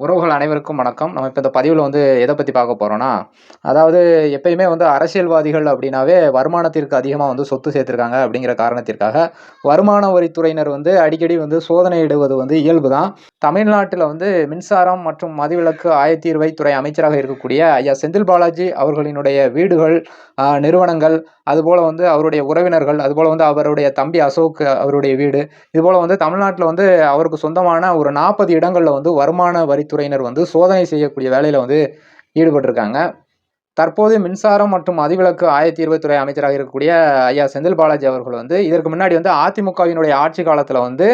உறவுகள் அனைவருக்கும் வணக்கம். நம்ம இப்போ இந்த பதிவில் வந்து எதை பற்றி பார்க்க போகிறோன்னா அதாவது எப்பயுமே வந்து அரசியல்வாதிகள் அப்படின்னாவே வருமானத்திற்கு அதிகமாக வந்து சொத்து சேர்த்துருக்காங்க அப்படிங்கிற காரணத்திற்காக வருமான வரித்துறையினர் வந்து அடிக்கடி வந்து சோதனையிடுவது வந்து இயல்பு தான் தமிழ்நாட்டில் வந்து மின்சாரம் மற்றும் மதுவிலக்கு ஆயத்தீர்வைத்துறை அமைச்சராக இருக்கக்கூடிய ஐயா செந்தில் பாலாஜி அவர்களினுடைய வீடுகள் நிறுவனங்கள் அதுபோல் வந்து அவருடைய உறவினர்கள் அதுபோல் வந்து அவருடைய தம்பி அசோக் அவருடைய வீடு இதுபோல் வந்து தமிழ்நாட்டில் வந்து அவருக்கு சொந்தமான ஒரு நாற்பது இடங்களில் வந்து வருமான வரி துறையினர் வந்து சோதனை செய்யக்கூடிய வேலையில் வந்து ஈடுபட்டிருக்காங்க. தற்போது மின்சாரம் மற்றும் மதுவிலக்கு ஆயத்தீர்வுத்துறை அமைச்சராக இருக்கக்கூடிய ஐயா செந்தில் பாலாஜி அவர்கள் வந்து இதற்கு முன்னாடி வந்து அதிமுகவினுடைய ஆட்சி காலத்தில் வந்து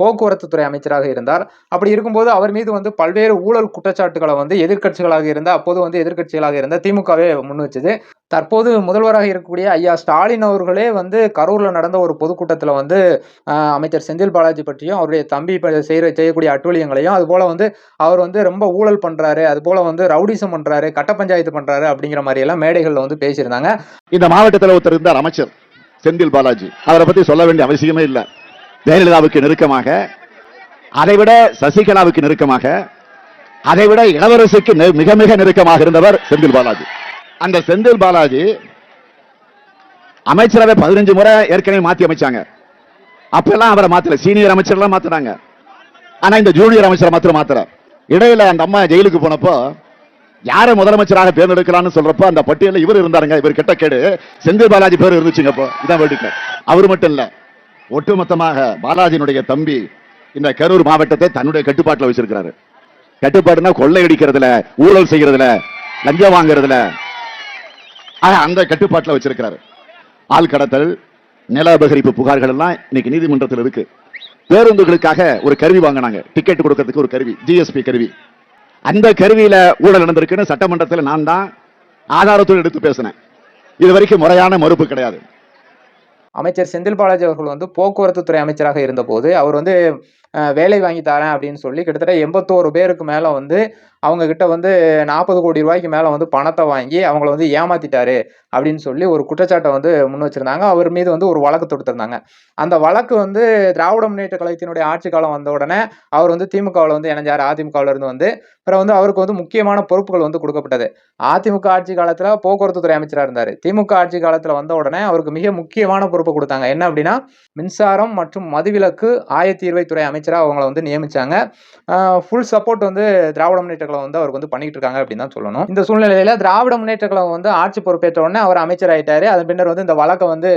போக்குவரத்து துறை அமைச்சராக இருந்தார். அப்படி இருக்கும்போது அவர் மீது வந்து பல்வேறு ஊழல் குற்றச்சாட்டுகளை வந்து எதிர்க்கட்சிகளாக இருந்த அப்போது வந்து எதிர்க்கட்சிகளாக இருந்த திமுகவே முன் வச்சது. தற்போது முதல்வராக இருக்கக்கூடிய ஐயா ஸ்டாலின் அவர்களே வந்து கரூரில் நடந்த ஒரு பொதுக்கூட்டத்தில் வந்து அமைச்சர் செந்தில் பாலாஜி பற்றியும் அவருடைய தம்பி செய்கிற செய்யக்கூடிய அட்டூழியங்களையும் அதுபோல் வந்து அவர் வந்து ரொம்ப ஊழல் பண்ணுறாரு அதுபோல் வந்து ரவுடிசம் பண்ணுறாரு கட்ட பஞ்சாயத்து பண்ணுறாரு அப்படிங்கிற மாதிரியெல்லாம் மேடைகளில் வந்து பேசியிருந்தாங்க. இந்த மாவட்டத்தில் ஒருத்தர் இருந்தார் அமைச்சர் செந்தில் பாலாஜி. அவரை பற்றி சொல்ல வேண்டிய அவசியமே இல்லை. ஜெயலலிதாவுக்கு நெருக்கமாக அதைவிட சசிகலாவுக்கு நெருக்கமாக அதைவிட இளவரசுக்கு நெ- மிக மிக நெருக்கமாக இருந்தவர் செந்தில் பாலாஜி. அந்த செந்தில் பாலாஜி அமைச்சரவை பதினஞ்சு முறை ஏற்கனவே மாத்தி அமைச்சாங்க. அப்பெல்லாம் அவரை மாத்தல. சீனியர் அமைச்சர்லாம் மாத்துனாங்க. ஆனா இந்த ஜூனியர் அமைச்சரை மாத்திரம் மாத்தல. இடையில அந்த அம்மா ஜெயிலுக்கு போனப்போ யாரை முதலமைச்சராக தேர்ந்தெடுக்கலாம்னு சொல்றப்போ அந்த பட்டியலில் இவர் இருந்தாருங்க. இவர் கிட்ட கேடு. செந்தில் பாலாஜி பேர் இருந்துச்சுங்க அப்போ. இதான் வேடிக்கை அவர் மட்டும் இல்ல. ஒட்டுமொத்தமாக பாலாஜியினுடைய தம்பி இந்த கரூர் மாவட்டத்தை தன்னுடைய கட்டுப்பாட்டுல வச்சிருக்கிறாரு. கட்டுப்பாடுனா கொள்ளையடிக்கிறதுல ஊழல் செய்யறதுல லஞ்சம் வாங்குறதுல அந்த கட்டுப்பாட்டுல வச்சிருக்கிறாரு. ஆள் கடத்தல் நில அபகரிப்பு புகார்கள் எல்லாம் இன்னைக்கு நீதிமன்றத்தில் இருக்கு. பேருந்துகளுக்காக ஒரு கருவி வாங்கினாங்க. டிக்கெட் கொடுக்கறதுக்கு ஒரு கருவி ஜிஎஸ்பி கருவி. அந்த கருவியில ஊழல் நடந்திருக்குன்னு சட்டமன்றத்தில் நான் தான் ஆதாரத்தோடு எடுத்து பேசினேன். இது வரைக்கும் முறையான மறுப்பு கிடையாது. அமைச்சர் செந்தில் பாலாஜி அவர்கள் வந்து போக்குவரத்து துறை அமைச்சராக இருந்தபோது அவர் வந்து வேலை வாங்கி தரேன் அப்படின்னு சொல்லி கிட்டத்தட்ட எண்பத்தோரு பேருக்கு மேலே வந்து அவங்க கிட்ட வந்து நாற்பது கோடி ரூபாய்க்கு மேலே வந்து பணத்தை வாங்கி அவங்கள வந்து ஏமாத்திட்டாரு அப்படின்னு சொல்லி ஒரு குற்றச்சாட்டை வந்து முன் வச்சிருந்தாங்க. அவர் மீது வந்து ஒரு வழக்கு தொடுத்திருந்தாங்க. அந்த வழக்கு வந்து திராவிட முன்னேற்ற கழகத்தினுடைய ஆட்சி காலம் வந்த உடனே அவர் வந்து திமுகவில் வந்து இணைஞ்சார். அதிமுகவில் இருந்து வந்து அப்புறம் வந்து அவருக்கு வந்து முக்கியமான பொறுப்புகள் வந்து கொடுக்கப்பட்டது. அதிமுக ஆட்சி காலத்தில் போக்குவரத்து துறை அமைச்சராக இருந்தார். திமுக ஆட்சி காலத்தில் வந்த உடனே அவருக்கு மிக முக்கியமான பொறுப்பு கொடுத்தாங்க. என்ன அப்படின்னா மின்சாரம் மற்றும் மதுவிலக்கு ஆயத்தீர்வைத்துறை அமைச்சராக அவங்கள வந்து நியமித்தாங்க ஃபுல் சப்போர்ட் வந்து திராவிட முன்னேற்ற கழகம் வந்து அவருக்கு வந்து பண்ணிட்டு இருக்காங்க அப்படின்னு தான் சொல்லணும். இந்த சூழ்நிலையில திராவிட முன்னேற்ற கழகம் வந்து ஆட்சி பொறுப்பேற்ற உடனே அவர் அமைச்சர் ஆயிட்டாரு. அதன் பின்னர் வந்து இந்த வழக்கை வந்து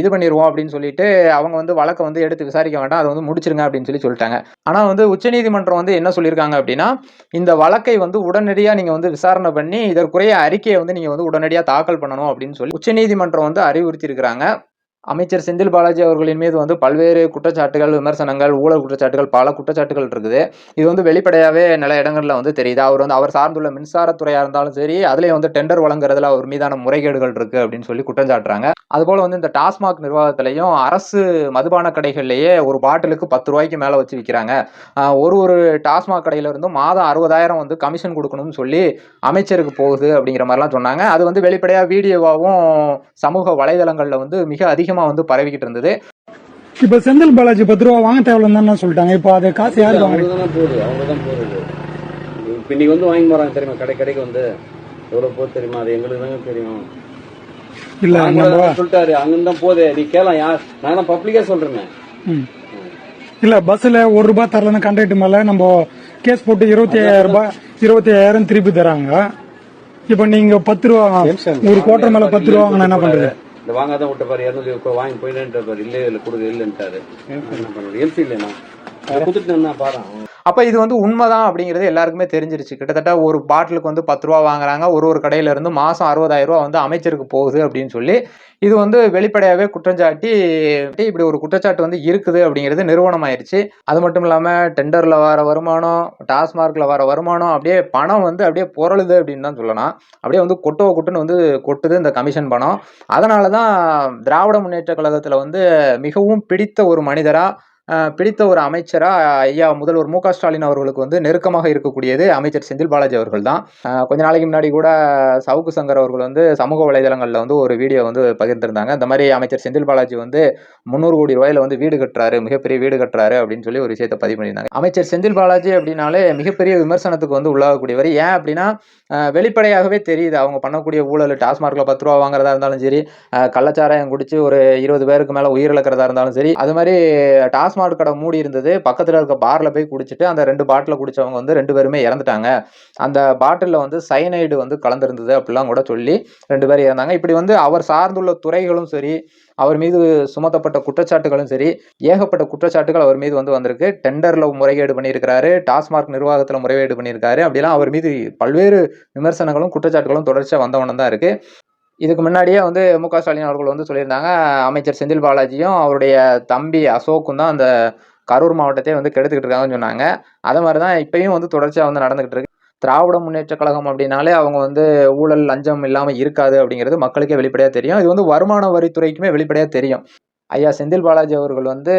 இது பண்ணிடுவோம் அப்படின்னு சொல்லிட்டு அவங்க வந்து வழக்கை வந்து எடுத்து விசாரிக்க வேண்டாம். அதை வந்து முடிச்சிருங்க அப்படின்னு சொல்லி சொல்லிட்டாங்க. ஆனால் வந்து உச்சநீதிமன்றம் வந்து என்ன சொல்லியிருக்காங்க அப்படின்னா இந்த வழக்கை வந்து உடனடியாக நீங்கள் வந்து விசாரணை பண்ணி இதற்குரிய அறிக்கையை வந்து நீங்கள் வந்து உடனடியாக தாக்கல் பண்ணணும் அப்படின்னு சொல்லி உச்சநீதிமன்றம் வந்து அறிவுறுத்தி இருக்கிறாங்க அமைச்சர் செந்தில் பாலாஜி அவர்களின் மீது வந்து பல்வேறு குற்றச்சாட்டுகள் விமர்சனங்கள் ஊழல் குற்றச்சாட்டுகள் பல குற்றச்சாட்டுகள் இருக்குது. இது வந்து வெளிப்படையாகவே நில இடங்களில் வந்து தெரியுது. அவர் வந்து அவர் சார்ந்துள்ள மின்சாரத்துறையாக இருந்தாலும் சரி அதுலேயே வந்து டெண்டர் வழங்குறதுல அவர் மீதான முறைகேடுகள் இருக்குது அப்படின்னு சொல்லி குற்றம் சாட்டுறாங்க. அதுபோல் வந்து இந்த டாஸ்மாக் நிர்வாகத்திலையும் அரசு மதுபான கடைகள்லேயே ஒரு பாட்டிலுக்கு பத்து ரூபாய்க்கு மேலே வச்சு விற்கிறாங்க ஒரு ஒரு டாஸ்மாக் கடையிலேருந்தும் மாதம் அறுபதாயிரம் வந்து கமிஷன் கொடுக்கணும்னு சொல்லி அமைச்சருக்கு போகுது அப்படிங்கிற மாதிரிலாம் சொன்னாங்க. அது வந்து வெளிப்படையாக வீடியோவாகவும் சமூக வலைதளங்களில் வந்து மிக அதிகம் அதிகமாக வந்து பரவிக்கிட்டு இருந்தது. இப்ப செந்தில் பாலாஜி பத்து ரூபா வாங்க தேவையில்லைன்னு சொல்லிட்டாங்க. இப்போ அது காசு யாருக்கு வாங்க தான் போகுது அவங்க தான் போகுது. இப்போ இன்னைக்கு வந்து வாங்கி போறாங்க தெரியுமா? கடை கடைக்கு வந்து. எவ்வளவு போகுது தெரியுமா? அது எங்களுக்கு தாங்க தெரியும். இல்ல தான் சொல்லிட்டாரு. அங்கிருந்து தான் போகுது. நீ கேளம் யார் நான் தான் பப்ளிக்கா சொல்றேன். இல்ல பஸ்ல ஒரு ரூபாய் தரலன்னு கண்டக்டர் மேல நம்ம கேஸ் போட்டு இருபத்தி ஐயாயிரம் ரூபாய் இருபத்தி ஐயாயிரம் திருப்பி தராங்க. இப்ப நீங்க பத்து ரூபா ஒரு கோட்டர் மேல பத்து ரூபா வாங்கினா என்ன பண்றது? இந்த வாங்காத விட்ட பாரு இரநூத்தி வாங்கி போயிட்டு பாரு இல்ல இல்ல கொடுக்க இல்லன்ட்டாரு. என்ன பண்ணுறது எம்சி இல்லைண்ணா. கொடுத்துட்டு பாரு. அப்போ இது வந்து உண்மைதான் அப்படிங்கிறது எல்லாருக்குமே தெரிஞ்சிருச்சு. கிட்டத்தட்ட ஒரு பாட்டிலுக்கு வந்து பத்து ரூபா வாங்குறாங்க. ஒரு ஒரு கடையில இருந்து மாதம் அறுபதாயிரம் ரூபா வந்து அமைச்சருக்கு போகுது அப்படின்னு சொல்லி இது வந்து வெளிப்படையாகவே குற்றஞ்சாட்டி இப்படி ஒரு குற்றச்சாட்டு வந்து இருக்குது அப்படிங்கிறது நிறுவனம் ஆயிடுச்சு அது மட்டும் இல்லாமல் டெண்டரில் வர வருமானம் டாஸ்மார்க்கில் வர வருமானம் அப்படியே பணம் வந்து அப்படியே புரளுது அப்படின்னு தான் சொல்லலாம். அப்படியே வந்து கொட்டோ கொட்டுன்னு வந்து கொட்டுது இந்த கமிஷன் பணம். அதனால தான் திராவிட முன்னேற்ற கழகத்தில் வந்து மிகவும் பிடித்த ஒரு மனிதராக பிடித்த ஒரு அமைச்சராக ஐயா முதல்வர் மு க ஸ்டாலின் அவர்களுக்கு வந்து நெருக்கமாக இருக்கக்கூடியது அமைச்சர் செந்தில் பாலாஜி அவர்கள் தான் கொஞ்ச நாளைக்கு முன்னாடி கூட சவுக்கு சங்கர் அவர்கள் வந்து சமூக வலைதளங்களில் வந்து ஒரு வீடியோ வந்து பகிர்ந்திருந்தாங்க. இந்த மாதிரி அமைச்சர் செந்தில் பாலாஜி வந்து முந்நூறு கோடி ரூபாயில வந்து வீடு கட்டுறாரு மிகப்பெரிய வீடு கட்டுறாரு அப்படின்னு சொல்லி ஒரு விஷயத்தை பதிவு பண்ணியிருந்தாங்க. அமைச்சர் செந்தில் பாலாஜி அப்படின்னாலே மிகப்பெரிய விமர்சனத்துக்கு வந்து உள்ளாகக்கூடியவர். ஏன் அப்படின்னா வெளிப்படையாகவே தெரியுது. அவங்க பண்ணக்கூடிய ஊழல் டாஸ்மார்க்கில் பத்து ரூபா வாங்குறதா இருந்தாலும் சரி கள்ளச்சாராயம் குடிச்சு ஒரு இருபது பேருக்கு மேலே உயிரிழக்கிறதா இருந்தாலும் சரி அது மாதிரி டாஸ் டாஸ்மாக் கடை மூடி இருந்தது. பக்கத்தில் இருக்க பாரில் போய் குடிச்சிட்டு அந்த ரெண்டு பாட்டில் குடித்தவங்க வந்து ரெண்டு பேருமே இறந்துட்டாங்க. அந்த பாட்டிலில் வந்து சைனைடு வந்து கலந்துருந்தது அப்படிலாம் கூட சொல்லி ரெண்டு பேரும் இறந்தாங்க. இப்படி வந்து அவர் சார்ந்துள்ள துறைகளும் சரி அவர் மீது சுமத்தப்பட்ட குற்றச்சாட்டுகளும் சரி ஏகப்பட்ட குற்றச்சாட்டுகள் அவர் மீது வந்து வந்திருக்கு. டெண்டரில் முறைகேடு பண்ணியிருக்கிறாரு டாஸ்மார்க் நிர்வாகத்தில் முறைகேடு பண்ணியிருக்காரு. அப்படிலாம் அவர் மீது பல்வேறு விமர்சனங்களும் குற்றச்சாட்டுகளும் தொடர்ச்சியாக வந்தவனம் தான் இருக்குது இதுக்கு முன்னாடியே வந்து மு க. ஸ்டாலின் அவர்கள் வந்து சொல்லியிருந்தாங்க அமைச்சர் செந்தில் பாலாஜியும் அவருடைய தம்பி அசோக்கும் தான் அந்த கரூர் மாவட்டத்தை வந்து கெடுத்துக்கிட்டு இருக்காங்கன்னு சொன்னாங்க. அதே மாதிரி தான் இப்பயும் வந்து தொடர்ச்சியாக வந்து நடந்துகிட்டு இருக்கு. திராவிட முன்னேற்ற கழகம் அப்படின்னாலே அவங்க வந்து ஊழல் லஞ்சம் இல்லாமல் இருக்காது அப்படிங்கிறது மக்களுக்கே வெளிப்படையாக தெரியும். இது வந்து வருமான வரித்துறைக்குமே வெளிப்படையாக தெரியும். ஐயா செந்தில் பாலாஜி அவர்கள் வந்து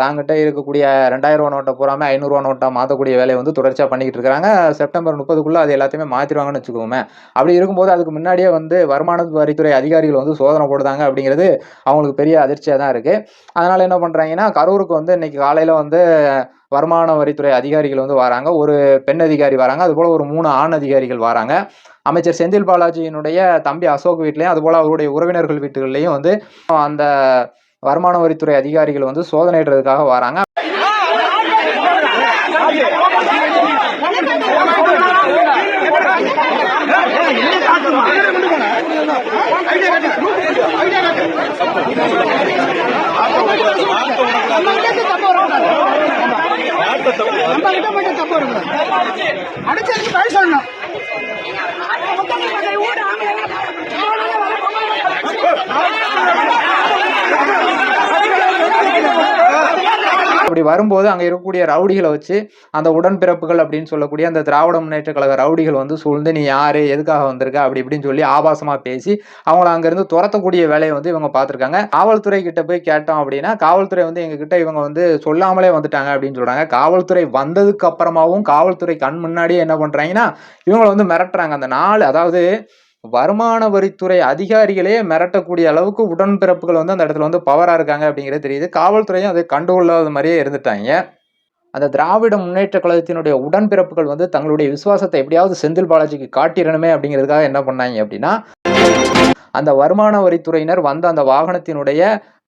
தாங்கிட்ட இருக்கக்கூடிய ரெண்டாயிரரூவா நோட்டை பூராமே ஐநூறுரூவா நோட்டை மாற்றக்கூடிய வேலையை வந்து தொடர்ச்சியாக பண்ணிக்கிட்டு இருக்காங்க. செப்டம்பர் முப்பதுக்குள்ளே அது எல்லாத்தையுமே மாற்றிடுவாங்கன்னு வச்சுக்கோமே. அப்படி இருக்கும்போது அதுக்கு முன்னாடியே வந்து வருமான வரித்துறை அதிகாரிகள் வந்து சோதனை போடுதாங்க அப்படிங்கிறது அவங்களுக்கு பெரிய அதிர்ச்சியாக தான் இருக்குது அதனால் என்ன பண்ணுறாங்கன்னா கரூருக்கு வந்து இன்னைக்கு காலையில் வந்து வருமான வரித்துறை அதிகாரிகள் வந்து வராங்க. ஒரு பெண் அதிகாரி வராங்க. அதுபோல் ஒரு மூணு ஆண் அதிகாரிகள் வராங்க. அமைச்சர் செந்தில் பாலாஜியினுடைய தம்பி அசோக் வீட்லேயும் அதுபோல் அவருடைய உறவினர்கள் வீட்டுகள்லையும் வந்து அந்த வருமான வரித்துறை அதிகாரிகள் வந்து சோதனையிடுறதுக்காக வராங்க. அடிச்சு பழி சொல்லணும் அப்படி வரும்போது அங்கே இருக்கக்கூடிய ரவுடிகளை வச்சு அந்த உடன்பிறப்புகள் அப்படின்னு சொல்லக்கூடிய அந்த திராவிட முன்னேற்ற கழக ரவுடிகள் வந்து சூழ்ந்து நீ யாரு? எதுக்காக வந்திருக்க? அப்படி இப்படின்னு சொல்லி ஆபாசமாக பேசி அவங்கள அங்கேருந்து துரத்தக்கூடிய வேலையை வந்து இவங்க பார்த்துருக்காங்க. காவல்துறை கிட்ட போய் கேட்டோம் அப்படின்னா காவல்துறை வந்து எங்ககிட்ட இவங்க வந்து சொல்லாமலே வந்துட்டாங்க அப்படின்னு சொல்கிறாங்க காவல்துறை வந்ததுக்கு அப்புறமாவும் காவல்துறை கண் முன்னாடியே என்ன பண்ணுறாங்கன்னா இவங்களை வந்து மிரட்டுறாங்க. அந்த நாள் அதாவது வருமான வரித்துறை அதிகாரிகளே மிரட்டக்கூடிய அளவுக்கு உடன்பிறப்புகள் வந்து அந்த இடத்துல வந்து பவராக இருக்காங்க அப்படிங்கிறது தெரியுது. காவல்துறையும் அதை கண்டுகொள்ளாத மாதிரியே இருந்துட்டாங்க. அந்த திராவிட முன்னேற்ற கழகத்தினுடைய உடன்பிறப்புகள் வந்து தங்களுடைய விசுவாசத்தை எப்படியாவது செந்தில் பாலாஜிக்கு காட்டிடணுமே அப்படிங்கிறதுக்காக என்ன பண்ணாங்க அப்படின்னா அந்த வருமான வரித்துறையினர் வந்த அந்த வாகனத்தினுடைய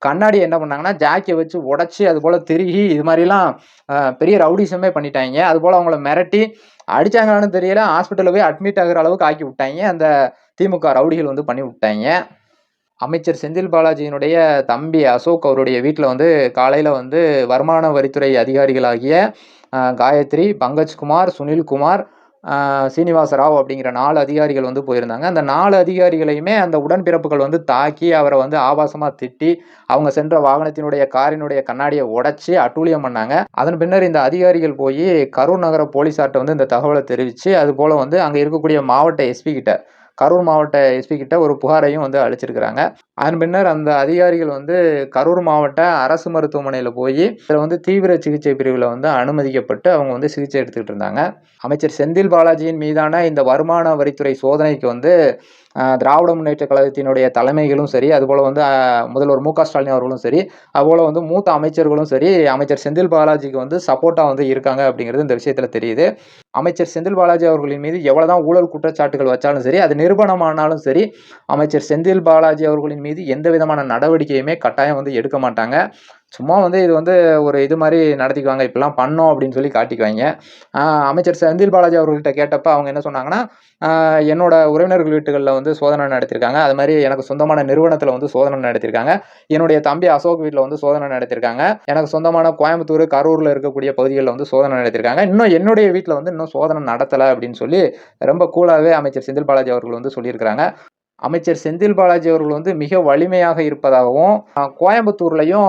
கண்ணாடி என்ன பண்ணாங்கன்னா ஜாக்கியை வச்சு உடச்சி அது போல் திருகி இது மாதிரிலாம் பெரிய ரவுடிசமே பண்ணிட்டாங்க. அது போல் அவங்கள மிரட்டி அடித்தாங்களான்னு தெரியல. ஹாஸ்பிட்டலில் போய் அட்மிட் ஆகுற அளவுக்கு ஆக்கி விட்டாங்க. அந்த திமுக ரவுடிகள் வந்து பண்ணி விட்டாங்க. அமைச்சர் செந்தில் பாலாஜியினுடைய தம்பி அசோக் அவருடைய வீட்டில் வந்து காலையில் வந்து வருமான வரித்துறை அதிகாரிகளாகிய காயத்ரி பங்கஜ்குமார் சுனில்குமார் சீனிவாச ராவ் அப்படிங்கிற நாலு அதிகாரிகள் வந்து போயிருந்தாங்க. அந்த நாலு அதிகாரிகளையுமே அந்த உடன்பிறப்புகள் வந்து தாக்கி அவரை வந்து ஆபாசமாக திட்டி அவங்க சென்ற வாகனத்தினுடைய காரினுடைய கண்ணாடியை உடைச்சி அட்டூழியம் பண்ணாங்க. அதன் பின்னர் இந்த அதிகாரிகள் போய் கரூர் நகர போலீஸார்ட்ட வந்து இந்த தகவலை தெரிவித்து அது போல் வந்து அங்கே இருக்கக்கூடிய மாவட்ட எஸ்பி கிட்ட கரூர் மாவட்ட எஸ்பி கிட்ட ஒரு புகாரையும் வந்து அளிச்சிருக்கிறாங்க. அதன் பின்னர் அந்த அதிகாரிகள் வந்து கரூர் மாவட்ட அரசு மருத்துவமனையில் போய் இதில் வந்து தீவிர சிகிச்சை பிரிவில் வந்து அனுமதிக்கப்பட்டு அவங்க வந்து சிகிச்சை எடுத்துக்கிட்டு இருந்தாங்க. அமைச்சர் செந்தில் பாலாஜியின் மீதான இந்த வருமான வரித்துறை சோதனைக்கு வந்து திராவிட முன்னேற்ற கழகத்தினுடைய தலைமைகளும் சரி அதுபோல் வந்து முதல்வர் மு க ஸ்டாலின் அவர்களும் சரி அதுபோல் வந்து மூத்த அமைச்சர்களும் சரி அமைச்சர் செந்தில் பாலாஜிக்கு வந்து சப்போர்ட்டாக வந்து இருக்காங்க அப்படிங்கிறது இந்த விஷயத்தில் தெரியுது. அமைச்சர் செந்தில் பாலாஜி அவர்களின் மீது எவ்வளோதான் ஊழல் குற்றச்சாட்டுகள் வச்சாலும் சரி அது நிரூபணமானாலும் சரி அமைச்சர் செந்தில் பாலாஜி அவர்களின் மீது எந்த விதமான நடவடிக்கையுமே கட்டாயம் வந்து எடுக்க மாட்டாங்க. சும்மா வந்து இது வந்து ஒரு இது மாதிரி நடத்திக்குவாங்க. இப்படிலாம் பண்ணோம் அப்படின்னு சொல்லி காட்டிக்குவாங்க. அமைச்சர் செந்தில் பாலாஜி அவர்கள்ட்ட கேட்டப்போ அவங்க என்ன சொன்னாங்கன்னா என்னோட உறவினர்கள் வீட்டுகளில் வந்து சோதனை நடத்தியிருக்காங்க அது மாதிரி எனக்கு சொந்தமான நிறுவனத்தில் வந்து சோதனை நடத்தியிருக்காங்க என்னுடைய தம்பி அசோக் வீட்டில் வந்து சோதனை நடத்தியிருக்காங்க எனக்கு சொந்தமான கோயம்புத்தூர் கரூரில் இருக்கக்கூடிய பகுதிகளில் வந்து சோதனை நடத்தியிருக்காங்க இன்னும் என்னுடைய வீட்டில் வந்து இன்னும் சோதனை நடத்தலை அப்படின்னு சொல்லி ரொம்ப கூலாகவே அமைச்சர் செந்தில் பாலாஜி அவர்கள் வந்து சொல்லியிருக்கிறாங்க. அமைச்சர் செந்தில் பாலாஜி அவர்கள் வந்து மிக வலிமையாக இருப்பதாகவும் கோயம்புத்தூர்லையும்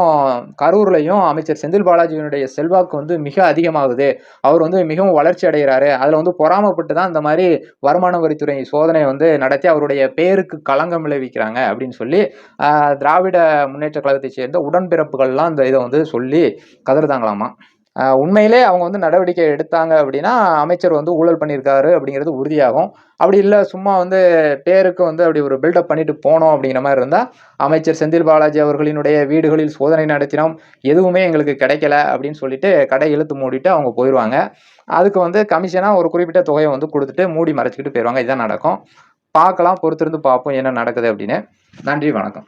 கரூர்லையும் அமைச்சர் செந்தில் பாலாஜியினுடைய செல்வாக்கு வந்து மிக அதிகமாகுது. அவர் வந்து மிகவும் வளர்ச்சி அடைகிறாரு. அதில் வந்து பொறாமப்பட்டு தான் இந்த மாதிரி வருமான வரித்துறை சோதனை வந்து நடத்தி அவருடைய பேருக்கு களங்கம் விளைவிக்கிறாங்க அப்படின்னு சொல்லி திராவிட முன்னேற்ற கழகத்தை சேர்ந்த உடன்பிறப்புகள்லாம் இந்த இதை வந்து சொல்லி கதறுதாங்களாமா? உண்மையிலே அவங்க வந்து நடவடிக்கை எடுத்தாங்க அப்படின்னா அமைச்சர் வந்து ஊழல் பண்ணியிருக்காரு அப்படிங்கிறது உறுதியாகும். அப்படி இல்லை சும்மா வந்து பேருக்கு வந்து அப்படி ஒரு பில்டப் பண்ணிட்டு போனோம் அப்படிங்கிற மாதிரி இருந்தால் அமைச்சர் செந்தில் பாலாஜி அவர்களினுடைய வீடுகளில் சோதனை நடத்தினோம் எதுவுமே எங்களுக்கு கிடைக்கல அப்படின்னு சொல்லிட்டு கடை இழுத்து மூடிட்டு அவங்க போயிடுவாங்க அதுக்கு வந்து கமிஷனாக ஒரு குறிப்பிட்ட தொகையை வந்து கொடுத்துட்டு மூடி மறைச்சிக்கிட்டு போயிடுவாங்க இதுதான் நடக்கும். பார்க்கலாம் பொறுத்திருந்து பார்ப்போம் என்ன நடக்குது அப்படின்னு. நன்றி வணக்கம்.